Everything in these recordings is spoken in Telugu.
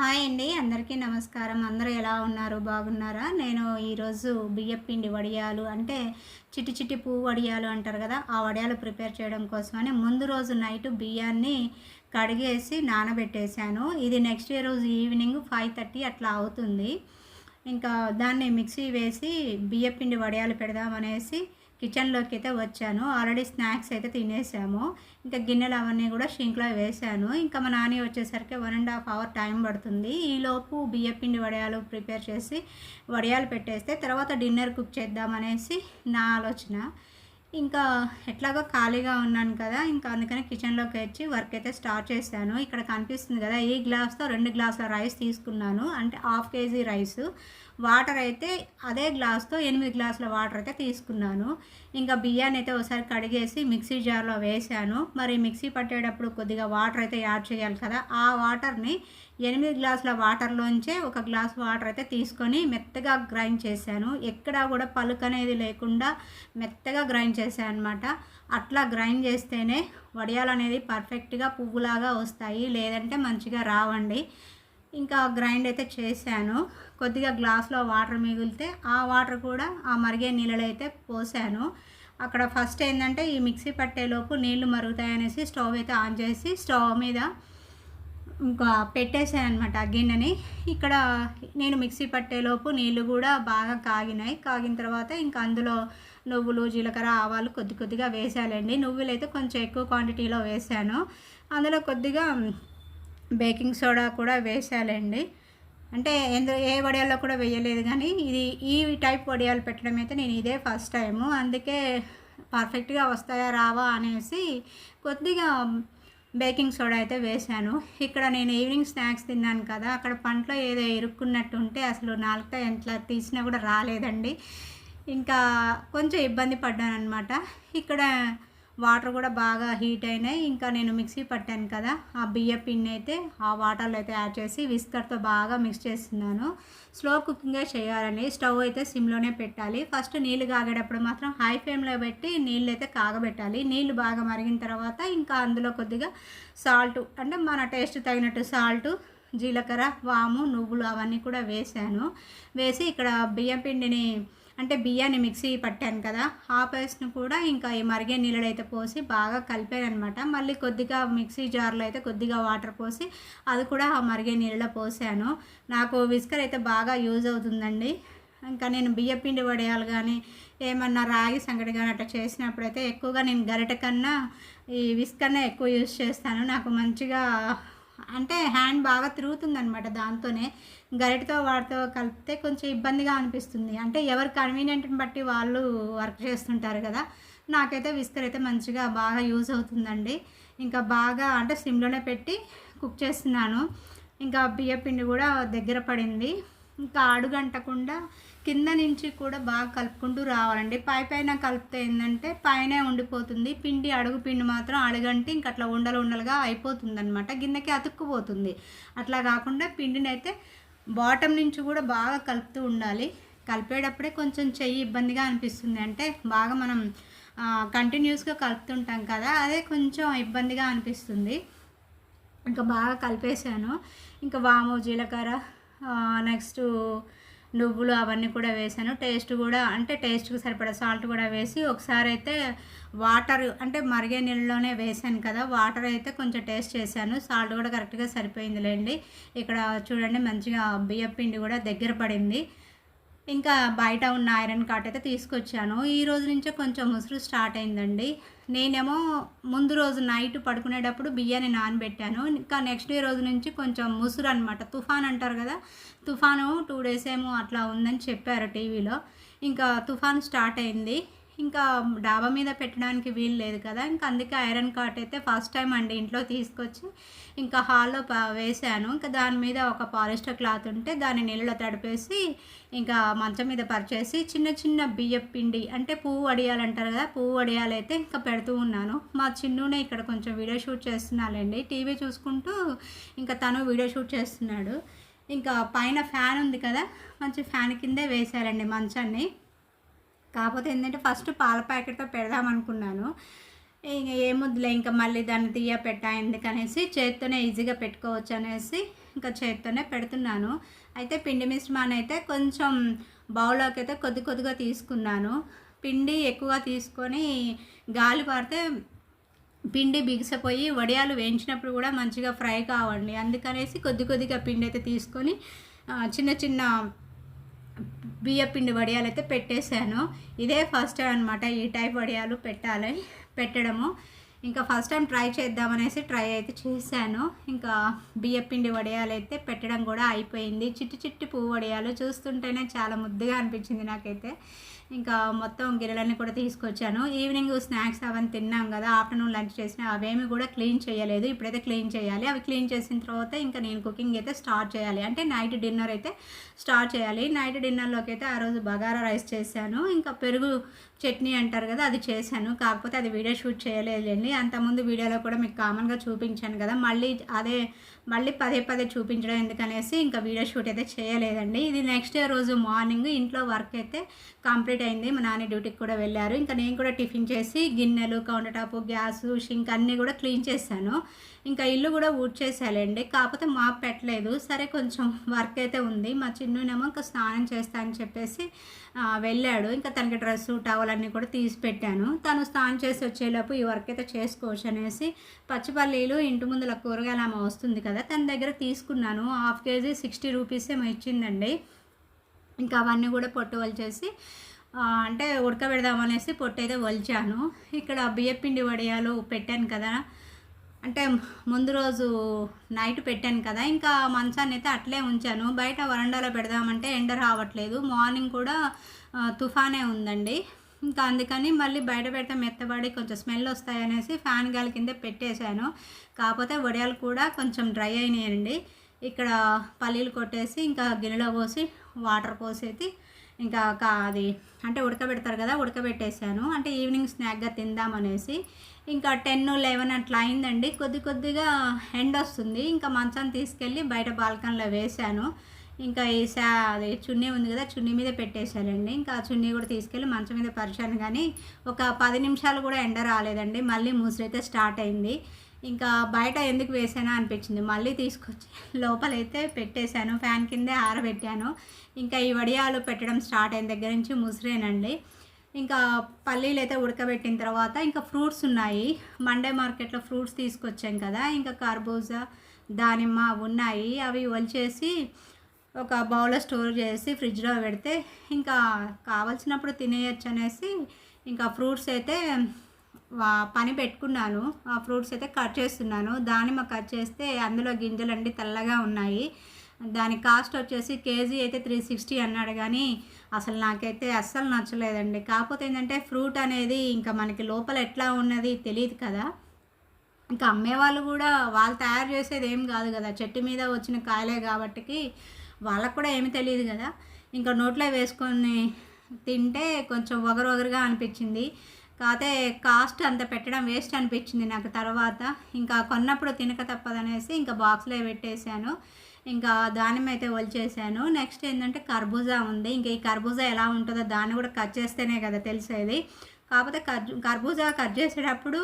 హాయ్ అండి అందరికీ నమస్కారం. అందరూ ఎలా ఉన్నారు? బాగున్నారా? నేను ఈరోజు బియ్యపిండి వడియాలు అంటే చిట్టి చిట్టి పువ్వు వడియాలు అంటారు కదా ఆ వడియాలు ప్రిపేర్ చేయడం కోసమని ముందు రోజు నైట్ బియ్యాన్ని కడిగేసి నానబెట్టేశాను. ఇది నెక్స్ట్ డే రోజు ఈవినింగ్ ఫైవ్ థర్టీ అట్లా అవుతుంది. ఇంకా దాన్ని మిక్సీ వేసి బియ్యపిండి వడియాలు పెడదామనేసి కిచెన్లోకి అయితే వచ్చాను. ఆల్రెడీ స్నాక్స్ అయితే తినేసాము. ఇంకా గిన్నెలు అవన్నీ కూడా షింక్లో వేసాను. ఇంకా మా నాని వచ్చేసరికి one and half hour time పడుతుంది. ఈలోపు బియ్య పిండి వడియాలు ప్రిపేర్ చేసి వడియాలు పెట్టేస్తే తర్వాత డిన్నర్ కుక్ చేద్దామనేసి నా ఆలోచన. ఇంకా ఎట్లాగో ఖాళీగా ఉన్నాను కదా ఇంకా అందుకని కిచెన్లోకి వచ్చి వర్క్ అయితే స్టార్ట్ చేశాను. ఇక్కడ కనిపిస్తుంది కదా ఈ గ్లాస్తో రెండు గ్లాసుల రైస్ తీసుకున్నాను. అంటే హాఫ్ కేజీ రైస్. వాటర్ అయితే అదే గ్లాస్తో ఎనిమిది గ్లాసుల వాటర్ అయితే తీసుకున్నాను. ఇంకా బియ్యాన్ని అయితే ఒకసారి కడిగేసి మిక్సీ జార్లో వేసాను మరి మిక్సీ పట్టేటప్పుడు కొద్దిగా వాటర్ అయితే యాడ్ చేయాలి కదా ఆ వాటర్ని ఎనిమిది గ్లాసుల వాటర్లోంచే ఒక గ్లాస్ వాటర్ అయితే తీసుకొని మెత్తగా గ్రైండ్ చేశాను. ఎక్కడా కూడా పలుకు అనేది లేకుండా మెత్తగా గ్రైండ్ చేశాను అనమాట అట్లా గ్రైండ్ చేస్తేనే వడియాలు అనేది పర్ఫెక్ట్గా పువ్వులాగా వస్తాయి లేదంటే మంచిగా రావండి. ఇంకా గ్రైండ్ అయితే చేశాను. కొద్దిగా గ్లాస్లో వాటర్ మిగిలితే ఆ వాటర్ కూడా ఆ మరిగే నీళ్ళలో అయితే పోసాను. అక్కడ ఫస్ట్ ఏంటంటే ఈ మిక్సీ పట్టేలోపు నీళ్ళు మరుగుతాయనేసి స్టవ్ అయితే ఆన్ చేసి స్టవ్ మీద ఇంకా పెట్టేశాను అనమాట గిన్నెని. ఇక్కడ నేను మిక్సీ పట్టేలోపు నీళ్ళు కూడా బాగా కాగినాయి. కాగిన తర్వాత ఇంకా అందులో నువ్వులు జీలకర్ర ఆవాలు కొద్ది కొద్దిగా వేసాలండి. నువ్వులు అయితే కొంచెం ఎక్కువ క్వాంటిటీలో వేసాను. అందులో కొద్దిగా బేకింగ్ సోడా కూడా వేసాలండి అంటే ఎందు ఏ వడియాల్లో కూడా వేయలేదు కానీ ఇది ఈ టైప్ వడియాలు పెట్టడం అయితే నేను ఇదే ఫస్ట్ టైము. అందుకే పర్ఫెక్ట్గా వస్తాయా రావా అనేసి కొద్దిగా బేకింగ్ సోడా అయితే వేశాను. ఇక్కడ నేను ఈవినింగ్ స్నాక్స్ తిన్నాను కదా అక్కడ పంటలో ఏదో ఇరుక్కున్నట్టు ఉంటే అసలు నాలుక ఎంత తీసినా కూడా రాలేదండి. ఇంకా కొంచెం ఇబ్బంది పడ్డాను అనమాట ఇక్కడ వాటర్ కూడా బాగా హీట్ అయినాయి. ఇంకా నేను మిక్సీ పట్టాను కదా. ఆ బియ్య పిండి అయితే ఆ వాటర్లో అయితే యాడ్ చేసి విస్కర్తో బాగా మిక్స్ చేస్తున్నాను. స్లో కుకింగే చేయాలని స్టవ్ అయితే సిమ్లోనే పెట్టాలి. ఫస్ట్ నీళ్ళు కాగేటప్పుడు మాత్రం హై ఫ్లేమ్లో పెట్టి నీళ్ళు అయితే కాగబెట్టాలి. నీళ్ళు బాగా మరిగిన తర్వాత ఇంకా అందులో కొద్దిగా సాల్ట్ అంటే మన టేస్ట్ తగినట్టు సాల్ట్ జీలకర్ర వాము నువ్వులు అవన్నీ కూడా వేసాను వేసి ఇక్కడ బియ్యం పిండిని అంటే బియ్యాన్ని మిక్సీ పట్టాను కదా ఆ పేస్ట్ను కూడా ఇంకా ఈ మరిగే నీళ్ళు అయితే పోసి బాగా కలిపాను అనమాట మళ్ళీ కొద్దిగా మిక్సీ జార్లో అయితే కొద్దిగా వాటర్ పోసి అది కూడా ఆ మరిగే నీళ్ళలో పోసాను. నాకు విస్కర్ అయితే బాగా యూజ్ అవుతుందండి. ఇంకా నేను బియ్యపిండి వడియాలు కానీ ఏమన్నా రాగి సంగటి కానీ అట్లా చేసినప్పుడైతే ఎక్కువగా నేను గరిట కన్నా ఈ విస్కర్నే ఎక్కువ యూజ్ చేస్తాను. నాకు మంచిగా అంటే హ్యాండ్ బాగా తిరుగుతుందనమాట దాంతోనే. గరిటతో వాటితో కలిపితే కొంచెం ఇబ్బందిగా అనిపిస్తుంది. అంటే ఎవరు కన్వీనియంట్ని బట్టి వాళ్ళు వర్క్ చేస్తుంటారు కదా. నాకైతే విస్కర్ అయితే మంచిగా బాగా యూజ్ అవుతుందండి. ఇంకా బాగా అంటే సిమ్లోనే పెట్టి కుక్ చేస్తున్నాను. ఇంకా బియ్యపిండి కూడా దగ్గర పడింది. ఇంకా అడుగంటకుండా కింద నుంచి కూడా బాగా కలుపుకుంటూ రావాలండి. పై పైన కలిపితే ఏంటంటే పైనే ఉండిపోతుంది. పిండి అడుగు పిండి మాత్రం అడుగంటే ఇంక అట్లా ఉండలు ఉండలుగా అయిపోతుంది అనమాట గిన్నెకి అతుక్కుపోతుంది. అట్లా కాకుండా పిండిని అయితే బాటం నుంచి కూడా బాగా కలుపుతూ ఉండాలి. కలిపేటప్పుడే కొంచెం చెయ్యి ఇబ్బందిగా అనిపిస్తుంది. అంటే బాగా మనం కంటిన్యూస్గా కలుపుతుంటాం కదా అదే కొంచెం ఇబ్బందిగా అనిపిస్తుంది. ఇంకా బాగా కలిపేసాను ఇంకా వాము జీలకర్ర నెక్స్ట్ నువ్వులు అవన్నీ కూడా వేసాను. టేస్ట్ కూడా అంటే టేస్ట్కి సరిపడా సాల్ట్ కూడా వేసి ఒకసారి అయితే వాటర్ అంటే మరిగే నీళ్ళలోనే వేసాను కదా వాటర్ అయితే కొంచెం టేస్ట్ చేశాను. సాల్ట్ కూడా కరెక్ట్గా సరిపోయిందిలేండి. ఇక్కడ చూడండి మంచిగా బియ్యం పిండి కూడా దగ్గర పడింది. ఇంకా బయట ఉన్న ఐరన్ కాట్ అయితే తీసుకొచ్చాను. ఈ రోజు నుంచే కొంచెం ముసురు స్టార్ట్ అయిందండి. నేనేమో ముందు రోజు నైట్ పడుకునేటప్పుడు బియ్యాన్ని నానబెట్టాను. ఇంకా నెక్స్ట్ డే రోజు నుంచి కొంచెం ముసురు అనమాట తుఫాన్ అంటారు కదా తుఫాను టూ డేస్ ఏమో అట్లా ఉందని చెప్పారు టీవీలో. ఇంకా తుఫాన్ స్టార్ట్ అయింది. ఇంకా డాబా మీద పెట్టడానికి వీలు లేదు కదా. ఇంకా అందుకే ఐరన్ కార్ట్ అయితే ఫస్ట్ టైం అండి ఇంట్లో తీసుకొచ్చి ఇంకా హాల్లో వేసాను. ఇంకా దాని మీద ఒక పాలిస్టర్ క్లాత్ ఉంటే దాన్ని నీళ్ళలో తడిపేసి ఇంకా మంచం మీద పరిచేసి చిన్న చిన్న బియ్యం పిండి అంటే పువ్వు వడియాలంటారు కదా పువ్వు వడియాలు అయితే ఇంకా పెడుతూ ఉన్నాను. మా చిన్నునే ఇక్కడ కొంచెం వీడియో షూట్ చేస్తున్నానండి టీవీ చూసుకుంటూ ఇంకా తను వీడియో షూట్ చేస్తున్నాడు. ఇంకా పైన ఫ్యాన్ ఉంది కదా మంచి ఫ్యాన్ కిందే వేశారండి మంచాన్ని. కాకపోతే ఏంటంటే ఫస్ట్ పాల ప్యాకెట్తో పెడదాం అనుకున్నాను. ఇంక ఏముద్దులే ఇంకా మళ్ళీ దాన్ని తీయ పెట్టా ఎందుకనేసి చేత్తోనే ఈజీగా పెట్టుకోవచ్చు అనేసి ఇంకా చేత్తోనే పెడుతున్నాను. అయితే పిండి మిశ్రమాన్ని అయితే కొంచెం బౌల్లోకి అయితే కొద్ది కొద్దిగా తీసుకున్నాను. పిండి ఎక్కువ తీసుకొని గాలి పడితే పిండి బిగిసిపోయి వడియాలు వేయించినప్పుడు కూడా మంచిగా ఫ్రై కావండి. అందుకనేసి కొద్ది కొద్దిగా పిండి అయితే తీసుకొని చిన్న చిన్న బియ్య పిండి వడియాలు అయితే పెట్టేశాను. ఇదే ఫస్ట్ టైం అనమాట ఈ టైప్ వడియాలు పెట్టాలి పెట్టడము. ఇంకా ఫస్ట్ టైం ట్రై చేద్దామనేసి ట్రై అయితే చేశాను. ఇంకా బియ్యపిండి వడియాలు అయితే పెట్టడం కూడా అయిపోయింది. చిట్టి చిట్టి పువ్వు వడియాలు చూస్తుంటేనే చాలా ముద్దుగా అనిపించింది నాకైతే. ఇంకా మొత్తం గిరెలన్నీ కూడా తీసుకొచ్చాను. ఈవినింగ్ స్నాక్స్ అవన్నీ తిన్నాం కదా ఆఫ్టర్నూన్ లంచ్ చేసిన అవేమి కూడా క్లీన్ చేయలేదు. ఇప్పుడైతే క్లీన్ చేయాలి. అవి క్లీన్ చేసిన తర్వాత ఇంకా నేను కుకింగ్ అయితే స్టార్ట్ చేయాలి. అంటే నైట్ డిన్నర్ అయితే స్టార్ట్ చేయాలి. నైట్ డిన్నర్లోకి అయితే ఆ రోజు బగారా రైస్ చేశాను. ఇంకా పెరుగు చట్నీ అంటారు కదా అది చేశాను. కాకపోతే అది వీడియో షూట్ చేయలేదండి అంతకుముందు వీడియోలో కూడా మీకు కామన్గా చూపించాను కదా మళ్ళీ అదే మళ్ళీ పదే పదే చూపించడం ఎందుకనేసి ఇంకా వీడియో షూట్ అయితే చేయలేదండి. ఇది నెక్స్ట్ డే రోజు మార్నింగ్ ఇంట్లో వర్క్ అయితే కంప్లీట్ అయింది. మా నాన్న డ్యూటీకి కూడా వెళ్ళారు. ఇంకా నేను కూడా టిఫిన్ చేసి గిన్నెలు కౌంటర్ టాప్ గ్యాస్ షింక్ అన్నీ కూడా క్లీన్ చేశాను. ఇంకా ఇల్లు కూడా ఊడ్చేసాలండి కాకపోతే మాప్ పెట్టలేదు. సరే కొంచెం వర్క్ అయితే ఉంది. మా చిన్నునేమో ఇంకా స్నానం చేస్తా అని చెప్పేసి వెళ్ళాడు. ఇంకా తనకి డ్రెస్సు టవల్ అన్నీ కూడా తీసి పెట్టాను. తను స్నానం చేసి వచ్చేలోపు ఈ వర్క్ అయితే చేసుకోవచ్చు అనేసి పచ్చిపల్లీలు ఇంటి ముందుల కూరగాయలు ఆమె వస్తుంది కదా తన దగ్గర తీసుకున్నాను. హాఫ్ కేజీ సిక్స్టీ రూపీస్ ఏమో ఇచ్చిందండి. ఇంకా అవన్నీ కూడా పొట్టు వలిచేసి అంటే ఉడకబెడదామనేసి పొట్టు అయితే వలిచాను. ఇక్కడ బియ్యపిండి వడియాలు పెట్టాను కదా అంటే ముందు రోజు నైట్ పెట్టాను కదా ఇంకా మంచాన్ని అయితే అట్లే ఉంచాను. బయట వరండాలో పెడదామంటే ఎండ రావట్లేదు. మార్నింగ్ కూడా తుఫానే ఉందండి. ఇంకా అందుకని మళ్ళీ బయట పెడితే మెత్తబడి కొంచెం స్మెల్ వస్తాయనేసి ఫ్యాన్ గాలి కింద పెట్టేశాను. కాకపోతే వడియాలు కూడా కొంచెం డ్రై అయినాయండి. ఇక్కడ పల్లీలు కొట్టేసి ఇంకా గిన్నెలో పోసి వాటర్ పోసేసి ఇంకా కా అది అంటే ఉడకబెడతారు కదా ఉడకబెట్టేసాను అంటే ఈవినింగ్ స్నాక్గా తిందామనేసి ఇంకా టెన్ లెవెన్ అట్లా అయిందండి. కొద్ది కొద్దిగా ఎండ్ వస్తుంది. ఇంకా మంచాన్ని తీసుకెళ్ళి బయట బాల్కన్లో వేశాను. ఇంకా ఈ సా చున్నీ ఉంది కదా చున్నీ మీద పెట్టేశారండి. ఇంకా చున్నీ కూడా తీసుకెళ్ళి మంచం మీద పరిచాను. కానీ ఒక పది నిమిషాలు కూడా ఎండ రాలేదండి. మళ్ళీ ముసిరైతే స్టార్ట్ అయింది. ఇంకా బయట ఎందుకు వేసానా అనిపించింది. మళ్ళీ తీసుకొచ్చి లోపలైతే పెట్టేశాను. ఫ్యాన్ కిందే ఆరబెట్టాను. ఇంకా ఈ వడియాలు పెట్టడం స్టార్ట్ అయిన దగ్గర నుంచి ముసిరేనండి ఇంకా పల్లీలు అయితే ఉడకబెట్టిన తర్వాత ఇంకా ఫ్రూట్స్ ఉన్నాయి. మండే మార్కెట్లో ఫ్రూట్స్ తీసుకొచ్చాం కదా. ఇంకా కర్బూజా దానిమ్మ ఉన్నాయి. అవి వలిచేసి ఒక బౌల్లో స్టోర్ చేసి ఫ్రిడ్జ్లో పెడితే ఇంకా కావలసినప్పుడు తినేయచ్చు అనేసి ఇంకా ఫ్రూట్స్ అయితే పని పెట్టుకున్నాను. ఆ ఫ్రూట్స్ అయితే కట్ చేస్తున్నాను. దానిమ్మ కట్ చేస్తే అందులో గింజలు అండి తెల్లగా ఉన్నాయి. దాని కాస్ట్ వచ్చేసి కేజీ అయితే త్రీ సిక్స్టీ అన్నాడు కానీ అసలు నాకైతే అస్సలు నచ్చలేదండి. కాకపోతే ఏంటంటే ఫ్రూట్ అనేది ఇంకా మనకి లోపల ఎట్లా ఉన్నది తెలియదు కదా. ఇంకా అమ్మేవాళ్ళు కూడా వాళ్ళు తయారు చేసేది ఏం కాదు కదా. చెట్టు మీద వచ్చిన కాయలే కాబట్టికి వాళ్ళకు కూడా ఏమి తెలియదు కదా. ఇంకా నోట్లో వేసుకొని తింటే కొంచెం వగరు వగరుగా అనిపించింది. కాకపోతే కాస్ట్ అంత పెట్టడం వేస్ట్ అనిపించింది నాకు తర్వాత. ఇంకా కొన్నప్పుడు తినక తప్పదనేసి ఇంకా బాక్స్లో పెట్టేశాను. ఇంకా దానిమ్మ అయితే వలిచేసాను నెక్స్ట్ ఏంటంటే కర్బూజా ఉంది. ఇంకా ఈ కర్బూజా ఎలా ఉంటుందో దాన్ని కూడా కట్ చేస్తేనే కదా తెలిసేది. కాకపోతే కర్జు కర్బూజా కట్ చేసేటప్పుడు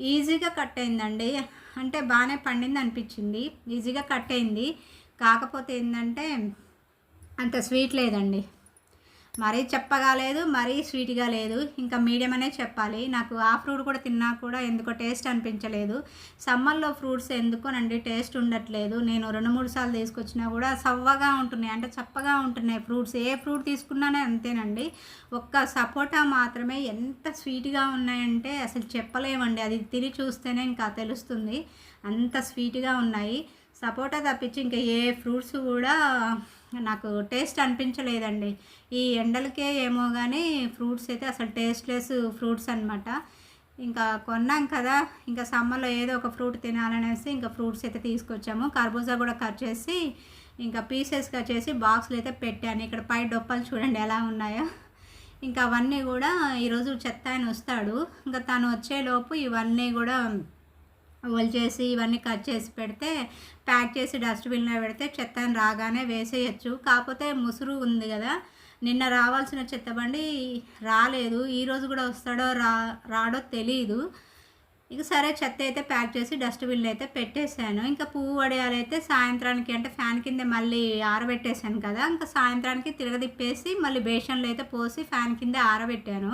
ఈజీగా కట్ అయిందండి. అంటే బాగానే పండింది అనిపించింది. ఈజీగా కట్ అయింది. కాకపోతే ఏంటంటే అంత స్వీట్ లేదండి. మరీ చెప్పగా లేదు మరీ స్వీట్గా లేదు. ఇంకా మీడియం అనే చెప్పాలి. నాకు ఆ ఫ్రూట్ కూడా తిన్నా కూడా ఎందుకో టేస్ట్ అనిపించలేదు. సమ్మర్లో ఫ్రూట్స్ ఎందుకోనండి? టేస్ట్ ఉండట్లేదు. నేను రెండు మూడు సార్లు తీసుకొచ్చినా కూడా సవ్వగా ఉంటున్నాయి. అంటే చప్పగా ఉంటున్నాయి ఫ్రూట్స్. ఏ ఫ్రూట్ తీసుకున్నానే అంతేనండి. ఒక్క సపోటా మాత్రమే ఎంత స్వీట్గా ఉన్నాయంటే అసలు చెప్పలేమండి. అది తిని చూస్తేనే ఇంకా తెలుస్తుంది. అంత స్వీట్గా ఉన్నాయి. సపోటా తప్పించి ఇంకా ఏ ఫ్రూట్స్ కూడా నాకు టేస్ట్ అనిపించలేదండి. ఈ ఎండలకే ఏమో కానీ ఫ్రూట్స్ అయితే అసలు టేస్ట్లెస్ ఫ్రూట్స్ అనమాట ఇంకా కొన్నాం కదా ఇంకా సమ్మర్లో ఏదో ఒక ఫ్రూట్ తినాలనేసి ఇంకా ఫ్రూట్స్ అయితే తీసుకొచ్చాము. కర్బూజా కూడా కట్ చేసి ఇంకా పీసెస్ కట్ చేసి బాక్స్లు అయితే పెట్టాను. ఇక్కడ పై డొప్పలు చూడండి ఎలా ఉన్నాయో. ఇంకా అవన్నీ కూడా ఈరోజు చెత్త ఆయన వస్తాడు. ఇంకా తను వచ్చేలోపు ఇవన్నీ కూడా చేసి ఇవన్నీ కట్ చేసి పెడితే ప్యాక్ చేసి డస్ట్బిన్లో పెడితే చెత్తని రాగానే వేసేయచ్చు. కాకపోతే ముసురు ఉంది కదా నిన్న రావాల్సిన చెత్త బండి రాలేదు. ఈరోజు కూడా వస్తాడో రా రాడో తెలియదు ఇక సరే చెత్త అయితే ప్యాక్ చేసి డస్ట్బిన్లో అయితే పెట్టేశాను. ఇంకా పువ్వు వడియాలు అయితే సాయంత్రానికి అంటే ఫ్యాన్ కింద మళ్ళీ ఆరబెట్టేశాను కదా ఇంకా సాయంత్రానికి తిరగదిప్పేసి మళ్ళీ బేషన్లో అయితే పోసి ఫ్యాన్ కింద ఆరబెట్టాను.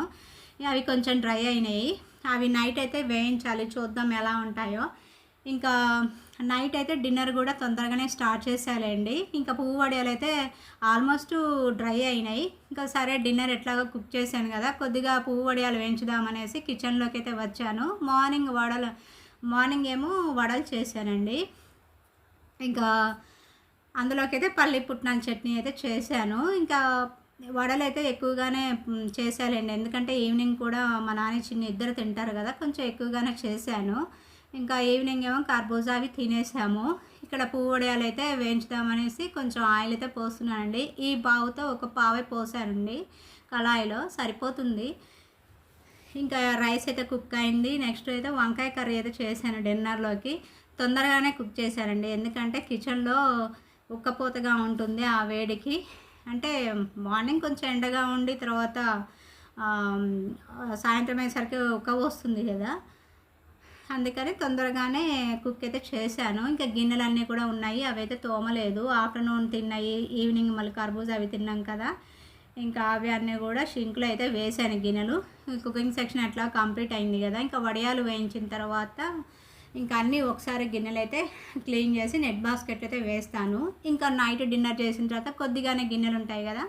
అవి కొంచెం డ్రై అయినాయి. అవి నైట్ అయితే వేయించాలి. చూద్దాం ఎలా ఉంటాయో. ఇంకా నైట్ అయితే డిన్నర్ కూడా తొందరగానే స్టార్ట్ చేసేయాలండి. ఇంకా పువ్వు వడియాలు అయితే ఆల్మోస్ట్ డ్రై అయినాయి. ఇంకా సరే డిన్నర్ ఎట్లాగో కుక్ చేశాను కదా. కొద్దిగా పువ్వు వడియాలు వేయించుదామనేసి కిచెన్లోకి అయితే వచ్చాను. మార్నింగ్ వడలు మార్నింగ్ ఏమో వడలు చేశానండి. ఇంకా అందులోకి అయితే పల్లి పుట్నాల చట్నీ అయితే చేశాను. ఇంకా వడలు అయితే ఎక్కువగానే చేశాలండి. ఎందుకంటే ఈవినింగ్ కూడా మా నాన్న చిన్న ఇద్దరు తింటారు కదా కొంచెం ఎక్కువగానే చేశాను. ఇంకా ఈవినింగ్ ఏమో కర్బూజా అవి తినేసాము. ఇక్కడ పువ్వడియాలు అయితే వేయించుదామనేసి కొంచెం ఆయిల్ అయితే పోస్తున్నానండి. ఈ పావుతో ఒక పావే పోసానండి కళాయిలో సరిపోతుంది. ఇంకా రైస్ అయితే కుక్ అయింది. నెక్స్ట్ అయితే వంకాయ కర్రీ అయితే చేశాను డిన్నర్లోకి. తొందరగానే కుక్ చేశానండి. ఎందుకంటే కిచెన్లో ఉక్కపోతగా ఉంటుంది ఆ వేడికి. అంటే మార్నింగ్ కొంచెం ఎండగా ఉండి తర్వాత సాయంత్రం అయ్యేసరికి ఉక్క వస్తుంది కదా. అందుకని తొందరగానే కుక్ అయితే చేశాను. ఇంకా గిన్నెలన్నీ కూడా ఉన్నాయి. అవి అయితే తోమలేదు. ఆఫ్టర్నూన్ తిన్నాయి. ఈవినింగ్ మళ్ళీ కర్బూజా అవి తిన్నాం కదా. ఇంకా అవి అన్నీ కూడా షింక్లో అయితే వేసాను గిన్నెలు. కుకింగ్ సెక్షన్ అట్లా కంప్లీట్ అయింది కదా. ఇంకా వడియాలు వేయించిన తర్వాత ఇంకా అన్నీ ఒకసారి గిన్నెలు అయితే క్లీన్ చేసి నెట్ బాస్కెట్ అయితే వేస్తాను. ఇంకా నైట్ డిన్నర్ చేసిన తర్వాత కొద్దిగానే గిన్నెలు ఉంటాయి కదా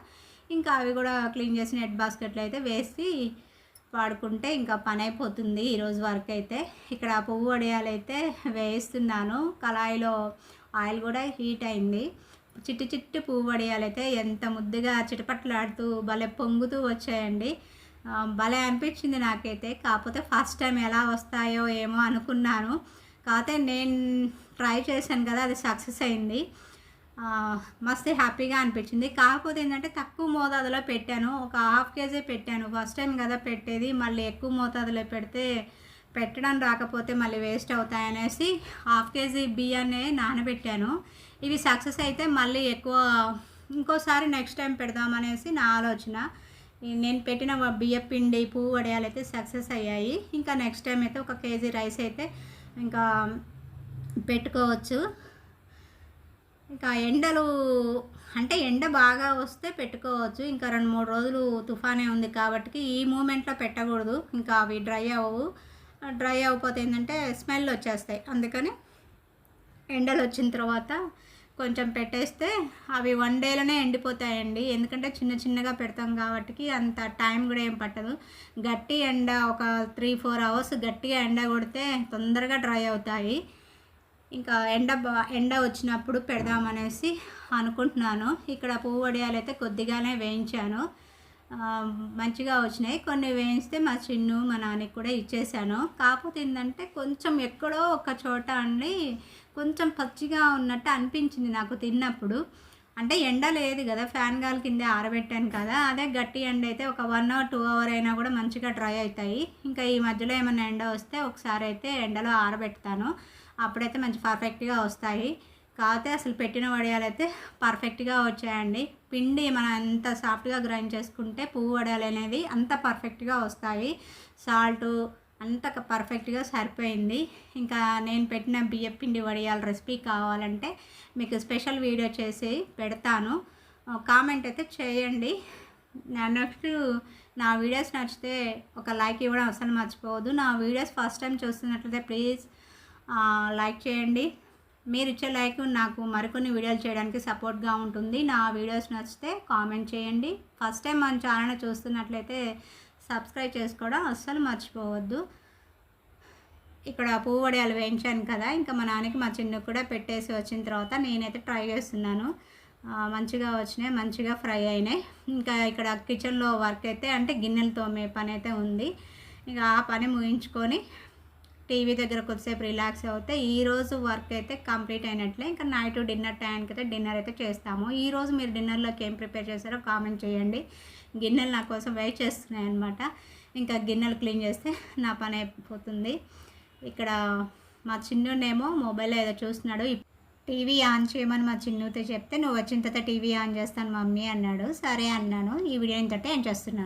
ఇంకా అవి కూడా క్లీన్ చేసి నెట్ బాస్కెట్లో అయితే వేసి వాడుకుంటే ఇంకా పని అయిపోతుంది ఈరోజు వరకు అయితే. ఇక్కడ పువ్వు వడియాలైతే వేస్తున్నాను కళాయిలో ఆయిల్ కూడా హీట్ అయింది. చిట్టి చిట్టి పువ్వు వడియాలైతే ఎంత ముద్దుగా చిటపట్లాడుతూ భలే పొంగుతూ వచ్చాయండి. భలే అనిపించింది నాకైతే. కాకపోతే ఫస్ట్ టైం ఎలా వస్తాయో ఏమో అనుకున్నాను. కాకపోతే నేను ట్రై చేశాను కదా అది సక్సెస్ అయింది. మస్తు హ్యాపీగా అనిపించింది. కాకపోతే ఏంటంటే తక్కువ మోతాదులో పెట్టాను. ఒక హాఫ్ కేజీ పెట్టాను. ఫస్ట్ టైం కదా పెట్టేది. మళ్ళీ ఎక్కువ మోతాదులో పెడితే పెట్టడం రాకపోతే మళ్ళీ వేస్ట్ అవుతాయనేసి హాఫ్ కేజీ బియ్యాన్ని నానబెట్టాను. ఇవి సక్సెస్ అయితే మళ్ళీ ఎక్కువ ఇంకోసారి నెక్స్ట్ టైం పెడదామనేసి నా ఆలోచన. నేను పెట్టిన బియ్య పిండి పువ్వు వడియాలు అయితే సక్సెస్ అయ్యాయి. ఇంకా నెక్స్ట్ టైం అయితే ఒక కేజీ రైస్ అయితే ఇంకా పెట్టుకోవచ్చు. ఇంకా ఎండలు అంటే ఎండ బాగా వస్తే పెట్టుకోవచ్చు. ఇంకా రెండు మూడు రోజులు తుఫానే ఉంది కాబట్టి ఈ మూమెంట్లో పెట్టకూడదు. ఇంకా అవి డ్రై అవ్వవు. డ్రై అవ్వకపోతే ఏంటంటే స్మెల్ వచ్చేస్తాయి. అందుకని ఎండలు వచ్చిన తర్వాత కొంచెం పెట్టేస్తే అవి వన్ డేలోనే ఎండిపోతాయండి. ఎందుకంటే చిన్న చిన్నగా పెడతాం కాబట్టి అంత టైం కూడా ఏం పట్టదు. గట్టి ఎండ ఒక త్రీ ఫోర్ అవర్స్ గట్టిగా ఎండ కొడితే తొందరగా డ్రై అవుతాయి. ఇంకా ఎండ ఎండ వచ్చినప్పుడు పెడదామనేసి అనుకుంటున్నాను. ఇక్కడ పువ్వు వడియాలు అయితే కొద్దిగానే వేయించాను. మంచిగా వచ్చినాయి. కొన్ని వేయిస్తే మా చిన్ను మా నాన్నకి కూడా ఇచ్చేసాను. కాకపోతే ఏంటంటే కొంచెం ఎక్కడో ఒక చోట అండి కొంచెం పచ్చిగా ఉన్నట్టు అనిపించింది నాకు తిన్నప్పుడు. అంటే ఎండ లేదు కదా ఫ్యాన్ గాల్ కింద ఆరబెట్టాను కదా. అదే గట్టి ఎండ అయితే ఒక వన్ అవర్ టూ అవర్ అయినా కూడా మంచిగా డ్రై అవుతాయి. ఇంకా ఈ మధ్యలో ఏమైనా ఎండ వస్తే ఒకసారి అయితే ఎండలో ఆరబెడతాను. అప్పుడైతే మంచి పర్ఫెక్ట్గా వస్తాయి. కాకపోతే అసలు పెట్టిన వడియాలైతే పర్ఫెక్ట్గా వచ్చాయండి. పిండి మనం ఎంత సాఫ్ట్గా గ్రైండ్ చేసుకుంటే పువ్వు వడియాలు అనేది అంత పర్ఫెక్ట్గా వస్తాయి. సాల్ట్ అంత పర్ఫెక్ట్గా సరిపోయింది. ఇంకా నేను పెట్టిన బియ్యం పిండి వడియాల రెసిపీ కావాలంటే మీకు స్పెషల్ వీడియో చేసి పెడతాను. కామెంట్ అయితే చేయండి. నెక్స్ట్ నా వీడియోస్ నచ్చితే ఒక లైక్ ఇవ్వడం అసలు మర్చిపోవద్దు. నా వీడియోస్ ఫస్ట్ టైం చూస్తున్నట్లయితే ప్లీజ్ లైక్ చేయండి. మీరు ఇచ్చే లైక్ నాకు మరికొన్ని వీడియోలు చేయడానికి సపోర్ట్గా ఉంటుంది. నా వీడియోస్ నచ్చితే కామెంట్ చేయండి. ఫస్ట్ టైం మన ఛానల్ చూస్తున్నట్లయితే సబ్స్క్రైబ్ చేసుకోవడం అస్సలు మర్చిపోవద్దు. ఇక్కడ పువ్వు వడియాలు వేయించాను కదా ఇంకా మా నాన్నకి మా చిన్న కూడా పెట్టేసి వచ్చిన తర్వాత నేనైతే ట్రై చేస్తున్నాను. మంచిగా వచ్చినాయి మంచిగా ఫ్రై అయినాయి. ఇంకా ఇక్కడ కిచెన్లో వర్క్ అయితే అంటే గిన్నెలు తోమే పని అయితే ఉంది. ఇక ఆ పని ముగించుకొని టీవీ దగ్గర కొద్దిసేపు రిలాక్స్ అవుతే ఈరోజు వర్క్ అయితే కంప్లీట్ అయినట్లే. ఇంకా నైట్ డిన్నర్ టైంకి అయితే డిన్నర్ అయితే చేస్తాము. ఈరోజు మీరు డిన్నర్లోకి ఏం ప్రిపేర్ చేస్తారో కామెంట్ చేయండి. గిన్నెలు నా కోసం వెయిట్ చేస్తున్నాయి అనమాట ఇంకా గిన్నెలు క్లీన్ చేస్తే నా పని అయిపోతుంది. ఇక్కడ మా చిన్నునేమో మొబైల్ ఏదో చూస్తున్నాడు. టీవీ ఆన్ చేయమని మా చిన్నుతో చెప్తే నువ్వు వచ్చిన తర్వాత టీవీ ఆన్ చేస్తాను మమ్మీ అన్నాడు. సరే అన్నాను. ఈ వీడియో ఇంతటే ఏం చేస్తున్నాను.